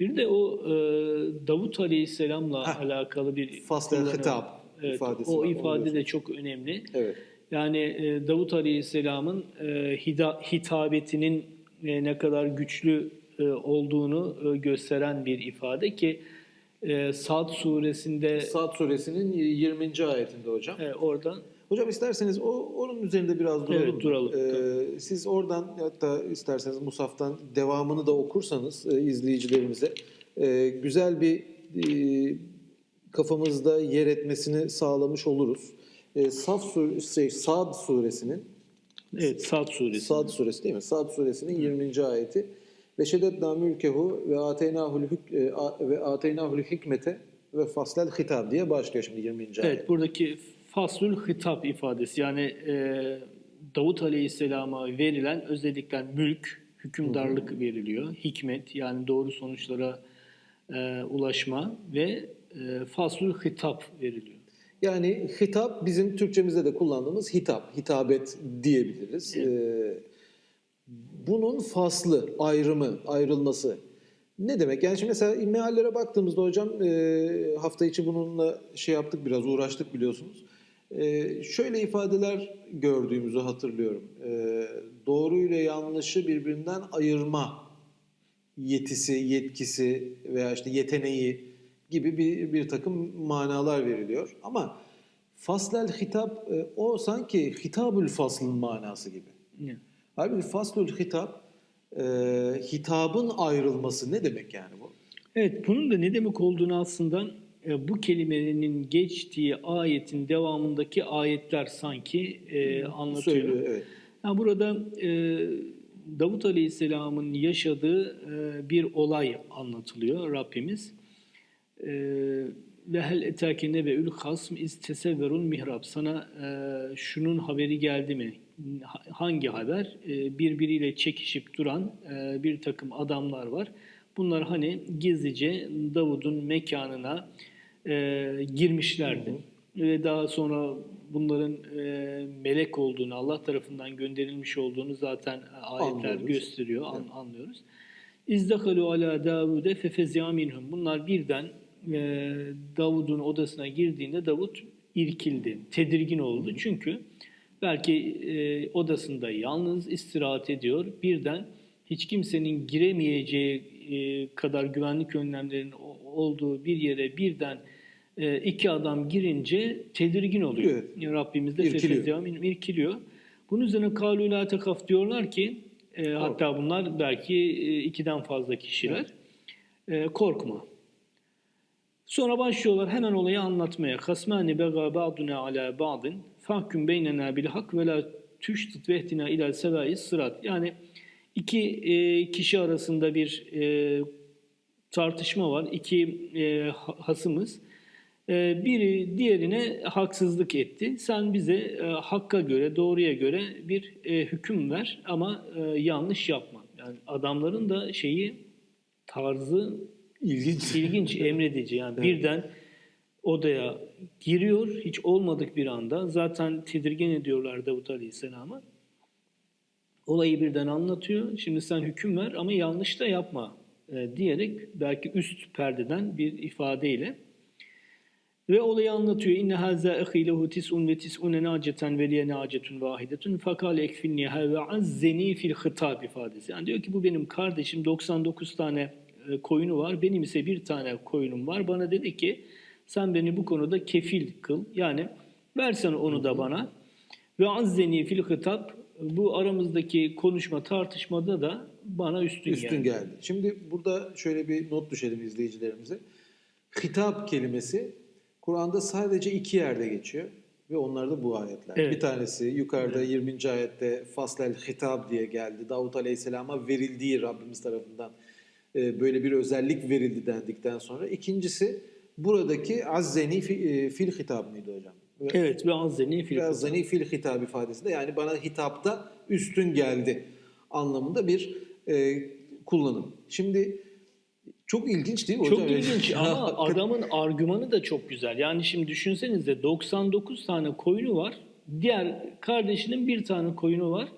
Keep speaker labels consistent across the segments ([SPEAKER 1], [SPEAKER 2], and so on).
[SPEAKER 1] Bir de o e, Davut Aleyhisselam'la
[SPEAKER 2] Heh.
[SPEAKER 1] alakalı bir kullanım.
[SPEAKER 2] hitap
[SPEAKER 1] Evet,
[SPEAKER 2] ifadesi
[SPEAKER 1] o
[SPEAKER 2] var,
[SPEAKER 1] ifade de
[SPEAKER 2] diyorsun.
[SPEAKER 1] çok önemli.
[SPEAKER 2] Evet.
[SPEAKER 1] Yani e, Davut Aleyhisselam'ın e, hida- hitabetinin e, ne kadar güçlü e, olduğunu e, gösteren bir ifade ki e, Sad suresinde
[SPEAKER 2] Sad suresinin 20. ayetinde hocam.
[SPEAKER 1] e, oradan
[SPEAKER 2] Hocam isterseniz o onun üzerinde biraz duralım.
[SPEAKER 1] Evet, duralım.
[SPEAKER 2] Ee, siz oradan hatta isterseniz Musaf'tan devamını da okursanız e, izleyicilerimize e, güzel bir e, kafamızda yer etmesini sağlamış oluruz. E, Saf sur şey, Sad suresinin
[SPEAKER 1] evet Sad suresi.
[SPEAKER 2] Sad suresi değil mi? Sad suresinin 20. ayeti. Ve şeddetna mülkehu ve ateynahul e, ve ateynahul hikmete ve faslel hitab diye başlıyor şimdi 20. ayet.
[SPEAKER 1] Evet buradaki faslül hitap ifadesi yani e, Davut Aleyhisselam'a verilen özellikle mülk, hükümdarlık veriliyor. Hikmet yani doğru sonuçlara e, ulaşma ve e, faslül hitap veriliyor.
[SPEAKER 2] Yani hitap bizim Türkçemizde de kullandığımız hitap, hitabet diyebiliriz. Ee, bunun faslı, ayrımı, ayrılması ne demek? Yani şimdi mesela meallere baktığımızda hocam e, hafta içi bununla şey yaptık biraz uğraştık biliyorsunuz. E, şöyle ifadeler gördüğümüzü hatırlıyorum. E, doğru ile yanlışı birbirinden ayırma yetisi, yetkisi veya işte yeteneği gibi bir, bir takım manalar veriliyor. Ama faslel hitap e, o sanki hitabül faslın manası gibi.
[SPEAKER 1] Evet.
[SPEAKER 2] Halbuki faslül hitap e, hitabın ayrılması ne demek yani bu?
[SPEAKER 1] Evet, bunun da ne demek olduğunu aslında e, bu kelimenin geçtiği ayetin devamındaki ayetler sanki e, anlatıyor.
[SPEAKER 2] Söylüyor evet.
[SPEAKER 1] Yani burada e, Davut Aleyhisselam'ın yaşadığı e, bir olay anlatılıyor Rabbimiz. E, ve hel etâke ve ül hasm iz tesevverul mihrab. Sana e, şunun haberi geldi mi? Ha- Hangi haber? E, birbiriyle çekişip duran e, bir takım adamlar var. Bunlar hani gizlice Davud'un mekanına e, girmişlerdi. Ve daha sonra bunların e, melek olduğunu, Allah tarafından gönderilmiş olduğunu zaten ayetler
[SPEAKER 2] Anlıyoruz.
[SPEAKER 1] gösteriyor, an- anlıyoruz. İzdakalu ala Davude fefezya minhum. Bunlar birden Davud'un odasına girdiğinde Davud irkildi, tedirgin oldu. Çünkü belki e, odasında yalnız istirahat ediyor. Birden hiç kimsenin giremeyeceği e, kadar güvenlik önlemlerinin olduğu bir yere birden e, iki adam girince tedirgin oluyor.
[SPEAKER 2] Evet.
[SPEAKER 1] Rabbimiz de
[SPEAKER 2] İrkiliyor.
[SPEAKER 1] irkiliyor. Bunun üzerine kalu la tekaf diyorlar ki e, hatta bunlar belki e, ikiden fazla kişiler. E, korkma. Sonra başlıyorlar hemen olayı anlatmaya. Kasmani bega ba'duna ala ba'din fahkum beynena bil hak ve la tüştit vehtina ila sevai sırat. Yani iki e, kişi arasında bir e, tartışma var. İki e, ha- hasımız. E, biri diğerine haksızlık etti. Sen bize e, hakka göre, doğruya göre bir e, hüküm ver ama e, yanlış yapma. Yani adamların da şeyi tarzı
[SPEAKER 2] İlginç.
[SPEAKER 1] ilginç, emredici. Yani birden odaya giriyor hiç olmadık bir anda. Zaten tedirgin ediyorlar Davut Aleyhisselam'ı. Olayı birden anlatıyor. Şimdi sen hüküm ver ama yanlış da yapma e, diyerek belki üst perdeden bir ifadeyle ve olayı anlatıyor. İnne haza ahi lehu tis'un ve tis'une naceten ve liye nacetun vahidetun fakale ekfinniha ve azzeni fil hitab ifadesi. Yani diyor ki bu benim kardeşim 99 tane e, koyunu var. Benim ise bir tane koyunum var. Bana dedi ki sen beni bu konuda kefil kıl. Yani versen onu da bana. Ve azzeni fil hitab bu aramızdaki konuşma tartışmada da bana üstün,
[SPEAKER 2] Üstün
[SPEAKER 1] geldi.
[SPEAKER 2] geldi. Şimdi burada şöyle bir not düşelim izleyicilerimize. Hitap kelimesi Kur'an'da sadece iki yerde geçiyor ve onlar da bu ayetler.
[SPEAKER 1] Evet.
[SPEAKER 2] Bir tanesi yukarıda 20. ayette faslel hitab diye geldi. Davut Aleyhisselam'a verildiği Rabbimiz tarafından e, böyle bir özellik verildi dendikten sonra. İkincisi buradaki azzeni fi- e, fil hitab mıydı hocam? Ve
[SPEAKER 1] Evet ve azzeni fil hitab.
[SPEAKER 2] Azzeni fil hitab ifadesi de yani bana hitapta üstün geldi anlamında bir e, kullanım. Şimdi çok ilginç değil mi hocam?
[SPEAKER 1] Çok ilginç ama adamın argümanı da çok güzel. Yani şimdi düşünsenize 99 tane koyunu var. Diğer kardeşinin bir tane koyunu var.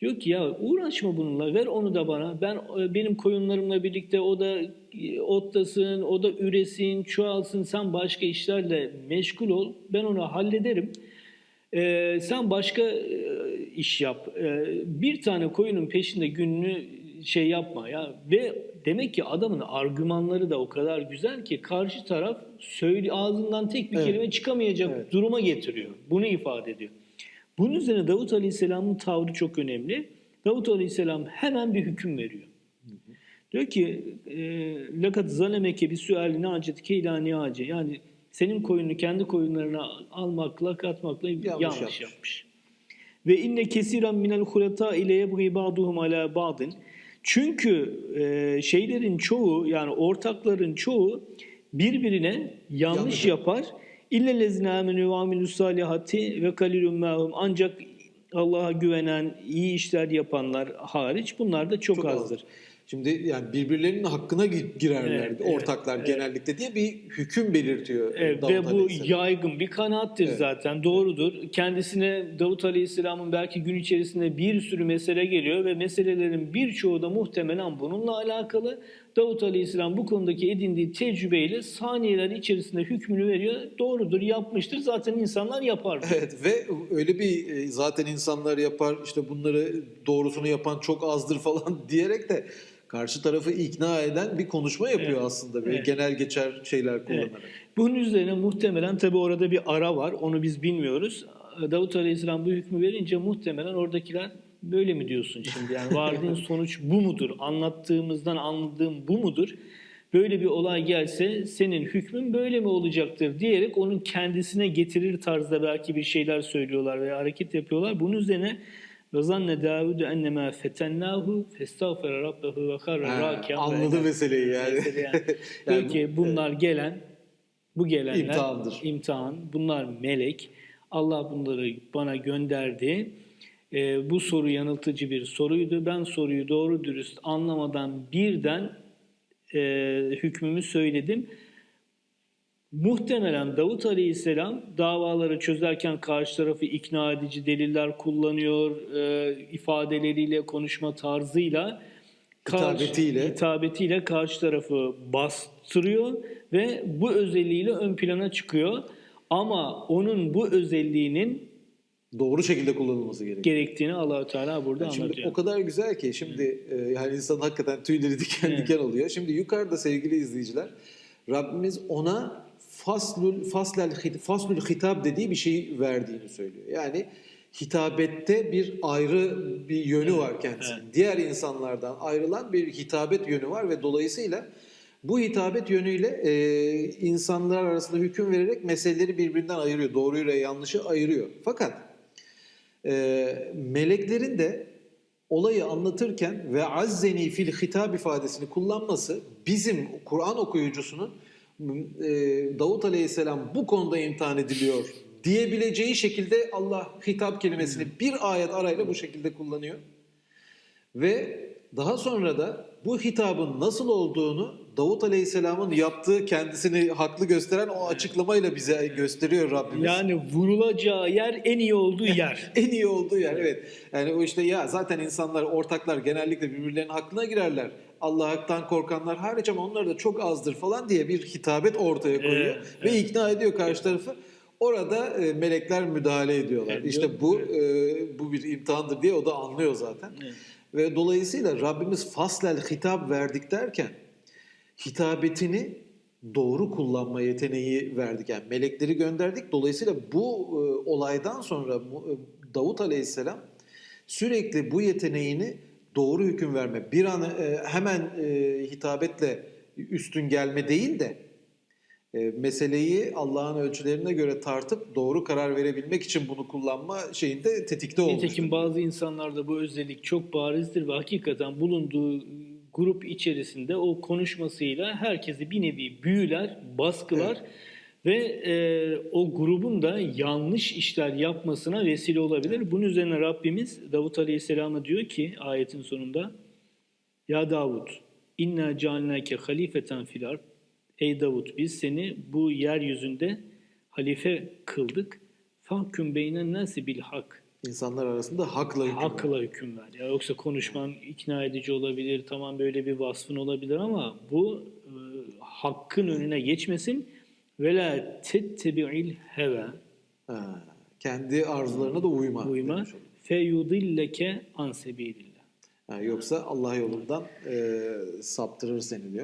[SPEAKER 1] Diyor ki ya uğraşma bununla ver onu da bana. Ben e, benim koyunlarımla birlikte o da e, otlasın, o da üresin, çoğalsın. Sen başka işlerle meşgul ol. Ben onu hallederim. Ee, sen başka e, iş yap. Ee, bir tane koyunun peşinde gününü şey yapma ya. Ve demek ki adamın argümanları da o kadar güzel ki karşı taraf söyle ağzından tek bir
[SPEAKER 2] Evet.
[SPEAKER 1] kelime çıkamayacak
[SPEAKER 2] Evet.
[SPEAKER 1] duruma getiriyor. Bunu ifade ediyor. Bunun üzerine Davut Aleyhisselam'ın tavrı çok önemli. Davut Aleyhisselam hemen bir hüküm veriyor. Diyor ki lakat zalemeke bir süali nacetike ila niace. Yani senin koyunu kendi koyunlarına almakla katmakla yanlış,
[SPEAKER 2] yapmış.
[SPEAKER 1] yapmış. Ve inne kesiran minel hulata ile yebgi ba'duhum ala ba'din. Çünkü e, şeylerin çoğu yani ortakların çoğu birbirine yanlış,
[SPEAKER 2] Yanlış.
[SPEAKER 1] yapar. İllellezine amenü ve amilus salihati ve kalilun mahum. Ancak Allah'a güvenen, iyi işler yapanlar hariç bunlar da çok,
[SPEAKER 2] Çok az.
[SPEAKER 1] azdır.
[SPEAKER 2] Şimdi yani birbirlerinin hakkına gi- girerler
[SPEAKER 1] Evet,
[SPEAKER 2] ortaklar
[SPEAKER 1] evet,
[SPEAKER 2] genellikle diye bir hüküm belirtiyor
[SPEAKER 1] Evet,
[SPEAKER 2] Davut
[SPEAKER 1] ve bu
[SPEAKER 2] Aleyhisselam.
[SPEAKER 1] yaygın bir kanaattir
[SPEAKER 2] Evet.
[SPEAKER 1] zaten. Doğrudur. Kendisine Davut Aleyhisselam'ın belki gün içerisinde bir sürü mesele geliyor ve meselelerin birçoğu da muhtemelen bununla alakalı. Davut Aleyhisselam bu konudaki edindiği tecrübeyle saniyeler içerisinde hükmünü veriyor. Doğrudur, yapmıştır. Zaten insanlar yapar.
[SPEAKER 2] Evet ve öyle bir e, zaten insanlar yapar işte bunları doğrusunu yapan çok azdır falan diyerek de karşı tarafı ikna eden bir konuşma yapıyor
[SPEAKER 1] Evet.
[SPEAKER 2] aslında böyle
[SPEAKER 1] Evet.
[SPEAKER 2] genel geçer şeyler kullanarak.
[SPEAKER 1] Bunun üzerine muhtemelen tabi orada bir ara var. Onu biz bilmiyoruz. Davut Aleyhisselam bu hükmü verince muhtemelen oradakiler böyle mi diyorsun şimdi? Yani vardığın sonuç bu mudur? Anlattığımızdan anladığım bu mudur? Böyle bir olay gelse senin hükmün böyle mi olacaktır diyerek onun kendisine getirir tarzda belki bir şeyler söylüyorlar veya hareket yapıyorlar. Bunun üzerine Razanne Davud'u ennemâ fetennahu festağfere rabbehu ve
[SPEAKER 2] karra
[SPEAKER 1] râkâ.
[SPEAKER 2] Anladı meseleyi yani.
[SPEAKER 1] Mesele yani.
[SPEAKER 2] yani
[SPEAKER 1] ki bunlar gelen, bu gelenler
[SPEAKER 2] imtihandır.
[SPEAKER 1] imtihan, bunlar melek. Allah bunları bana gönderdi ee, bu soru yanıltıcı bir soruydu. Ben soruyu doğru dürüst anlamadan birden e, hükmümü söyledim. Muhtemelen Davut Aleyhisselam davaları çözerken karşı tarafı ikna edici deliller kullanıyor, e, ifadeleriyle, konuşma tarzıyla, karşı-
[SPEAKER 2] Hitabetiyle.
[SPEAKER 1] hitabetiyle karşı tarafı bastırıyor ve bu özelliğiyle ön plana çıkıyor. Ama onun bu özelliğinin
[SPEAKER 2] Doğru şekilde kullanılması gerekiyor.
[SPEAKER 1] gerektiğini Allahü Teala burada
[SPEAKER 2] Şimdi
[SPEAKER 1] anlatıyor.
[SPEAKER 2] o kadar güzel ki şimdi e, yani insan hakikaten tüyleri diken
[SPEAKER 1] Evet.
[SPEAKER 2] diken oluyor. Şimdi yukarıda sevgili izleyiciler Rabbimiz ona faslul faslel faslul hitap dediği bir şey verdiğini söylüyor. Yani hitabette bir ayrı bir yönü var kendisinin. Diğer insanlardan ayrılan bir hitabet yönü var ve dolayısıyla bu hitabet yönüyle e, insanlar arasında hüküm vererek meseleleri birbirinden ayırıyor. Doğruyla yanlışı ayırıyor. Fakat e, meleklerin de olayı anlatırken ve azzeni fil hitap ifadesini kullanması bizim Kur'an okuyucusunun e, Davut Aleyhisselam bu konuda imtihan ediliyor diyebileceği şekilde Allah hitap kelimesini bir ayet arayla bu şekilde kullanıyor. Ve daha sonra da bu hitabın nasıl olduğunu Davut Aleyhisselam'ın yaptığı kendisini haklı gösteren o açıklamayla bize gösteriyor Rabbimiz.
[SPEAKER 1] Yani vurulacağı yer en iyi olduğu yer.
[SPEAKER 2] En iyi olduğu yer evet. Yani o işte ya zaten insanlar ortaklar genellikle birbirlerinin hakkına girerler. Allah'tan korkanlar hariç ama onlar da çok azdır falan diye bir hitabet ortaya koyuyor
[SPEAKER 1] Evet,
[SPEAKER 2] ve ikna ediyor karşı tarafı. Orada e, melekler müdahale ediyorlar.
[SPEAKER 1] Evet,
[SPEAKER 2] işte bu e, bu bir imtihandır diye o da anlıyor zaten.
[SPEAKER 1] Evet.
[SPEAKER 2] Ve dolayısıyla Rabbimiz faslel hitap verdik derken hitabetini doğru kullanma yeteneği verdik. Yani melekleri gönderdik. Dolayısıyla bu e, olaydan sonra e, Davut Aleyhisselam sürekli bu yeteneğini doğru hüküm verme, bir an e, hemen e, hitabetle üstün gelme değil de e, meseleyi Allah'ın ölçülerine göre tartıp doğru karar verebilmek için bunu kullanma şeyinde tetikte olmuş.
[SPEAKER 1] Nitekim bazı insanlarda bu özellik çok barizdir ve hakikaten bulunduğu grup içerisinde o konuşmasıyla herkesi bir nevi büyüler, baskılar ve e, o grubun da yanlış işler yapmasına vesile olabilir. Bunun üzerine Rabbimiz Davut Aleyhisselam'a diyor ki ayetin sonunda Ya Davud inna cealnake halifeten fil ard Ey Davud biz seni bu yeryüzünde halife kıldık. Fahküm beynen nasi bil hak.
[SPEAKER 2] İnsanlar arasında hakla hüküm.
[SPEAKER 1] Hakla hüküm ver. Ya yoksa konuşman ikna edici olabilir, tamam böyle bir vasfın olabilir ama bu e, hakkın önüne geçmesin. Ve la tettebi'il heve.
[SPEAKER 2] Ha, kendi arzularına da uyma.
[SPEAKER 1] Uyma.
[SPEAKER 2] demiş oluyor.
[SPEAKER 1] Fe yudilleke an sebilillah.
[SPEAKER 2] Ha, yoksa Allah yolundan e, saptırır seni diyor.